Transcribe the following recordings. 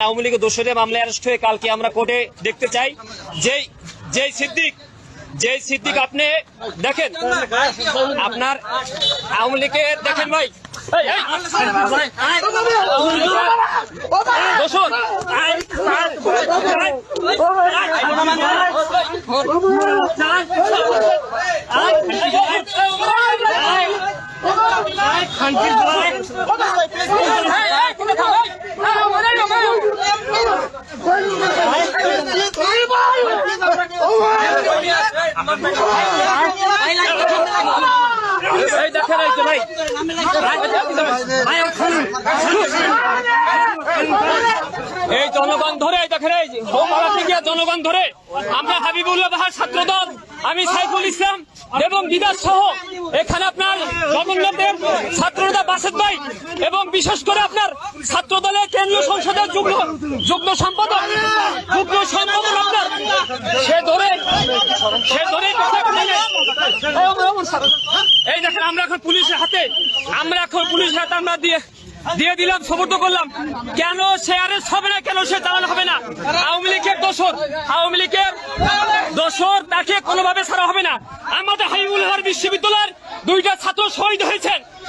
আওয়ামী লীগের দোষরে মামলায় অ্যারেস্ট হয়ে কালকে আমরা কোর্টে দেখতে চাই যেই যেই সিদ্দিক যেই সিদ্দিক আপনি দেখেন আপনার আওয়ামী লীগের দেখেন ভাই এই, জনগণ ধরে দেখেন এই যে থেকে জনগণ ধরে? আমরা হাবিবুল্লাহ বাহার ছাত্রদল আমি সাইফুল ইসলাম এবং দিদার সহ এখানে আপনার জগন্নাথের বাসেদ ভাই, এবং বিশেষ করে আপনার ছাত্রদলের কেন্দ্রীয় সংসদের যুগ্ম যুগ্ম সম্পাদক যুগ্ম সম্পাদক আপনার, সে ধরে সে ধরে এই দেখেন, আমরা এখন পুলিশের হাতে, আমরা এখন পুলিশের হাতে আমরা দিয়ে দিয়ে দিলাম সমর্থ করলাম। কেন সে আরেস্ট হবে না, কেন সে চালানো হবে না? আওয়ামী লীগের দোষর, আওয়ামী লীগের দোষর তাকে কোনোভাবে ছাড়া হবে না। আমাদের হাইবুল বিশ্ববিদ্যালয়ের দুইটা ছাত্র শহীদ হয়েছেন।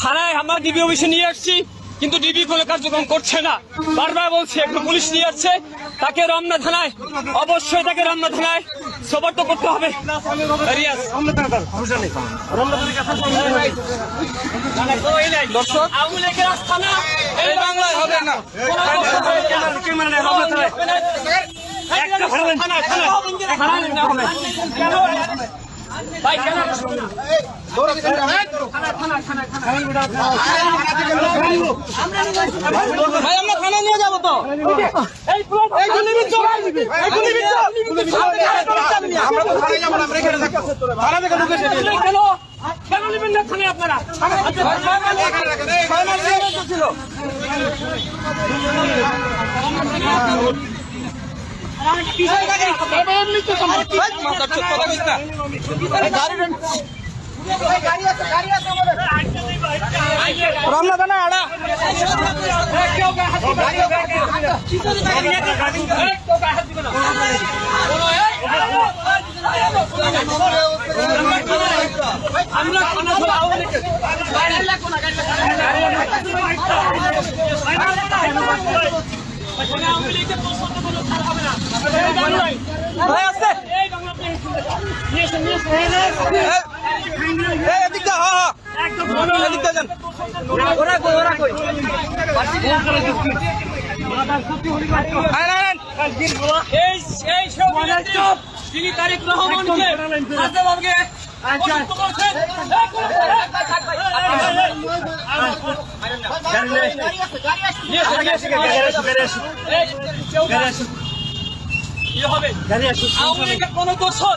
থানায় আমরা ডিবি অফিসে নিয়ে আসছি কিন্তু ডিবি কোনো কার্যক্রম করছে না। বারবার বলছে একটু পুলিশ নিয়ে যাচ্ছে তাকে রমনা থানায় অবশ্যই তাকে রমনা থানায় সবর্ত করতে হবে। দর্শক আওয়ামী লীগের আস্থানা এই বাংলায় হবে না। একটা ভাই আমরা থানা নিয়ে যাব তো। আমরা তো থানায় যাব না আমরা এখানে থাকব। থানা থেকে ঢুকে কেন কেন নেবেন না থানায় আপনারা। আচ্ছা, ছিল রমনা থানা আড়া আমরা থানা ধরে আওয়ামী লীগের আওয়ামী লীগের প্রশ্ন কোনো ছাড় হবে না এই বাংলায় ভাই আসতে এই বাংলাতে নিয়ে এসে নিয়ে এসে এই এদিক দা হ্যাঁ একদম হ্যাঁ এদিক দা যান ওরা কই ওরা কই আয় আয় এই এই সব নেত্রী, তিনি তারিক রহমানকে কোন দোষর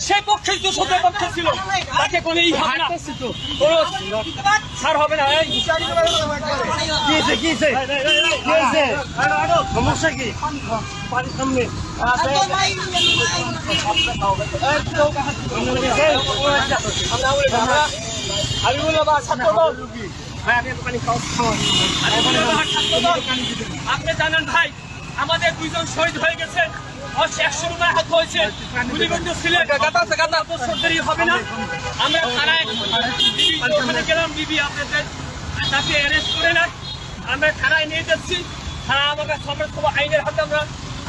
সে পক্ষে দোষদের পক্ষে ছিল তাকে কোনো ই হবে না কোনো ছাড় হবে না এই। সমস্যা কি? আমি ছাত্রদল আপনি জানেন ভাই আমাদের দুইজন শহীদ হয়ে গেছে। একশো রুপায় হাত হয়েছে। গুলিবন্ধ ছিলেন বছর দেরি হবে না। আমরা থানায় ওখানে গেলাম বিবি আপনাদের তাকে অ্যারেস্ট করে না আমরা থানায় নিয়ে যাচ্ছি। থানা আমাকে আমরা আইনের হাতে আমরা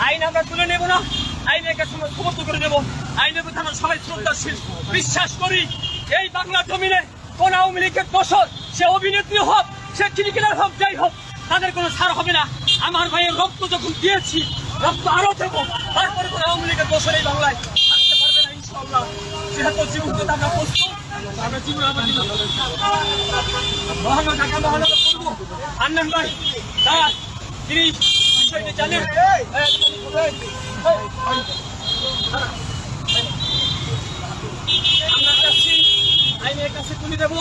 আইন আমরা তুলে নেব না। আইনের কাছে আমরা সমর্থ করে দেবো আইনের প্রতি আমরা সবাই শ্রদ্ধাশীল। বিশ্বাস করি এই বাংলা জমিনে কোন আওয়ামী লীগের দোষর সে অভিনেত্রী হোক সে ক্রিকেটার হোক যাই হোক তাদের কোনো ছাড় হবে না। আমার ভাইয়ের রক্ত যখন দিয়েছি, রক্ত আরও দেবো। তারপরে কোনো আওয়ামী লীগের দোষর এই বাংলায় আমরা জীবন করব আমরা চাচ্ছি, আইনের কাছে তুলে দেবো।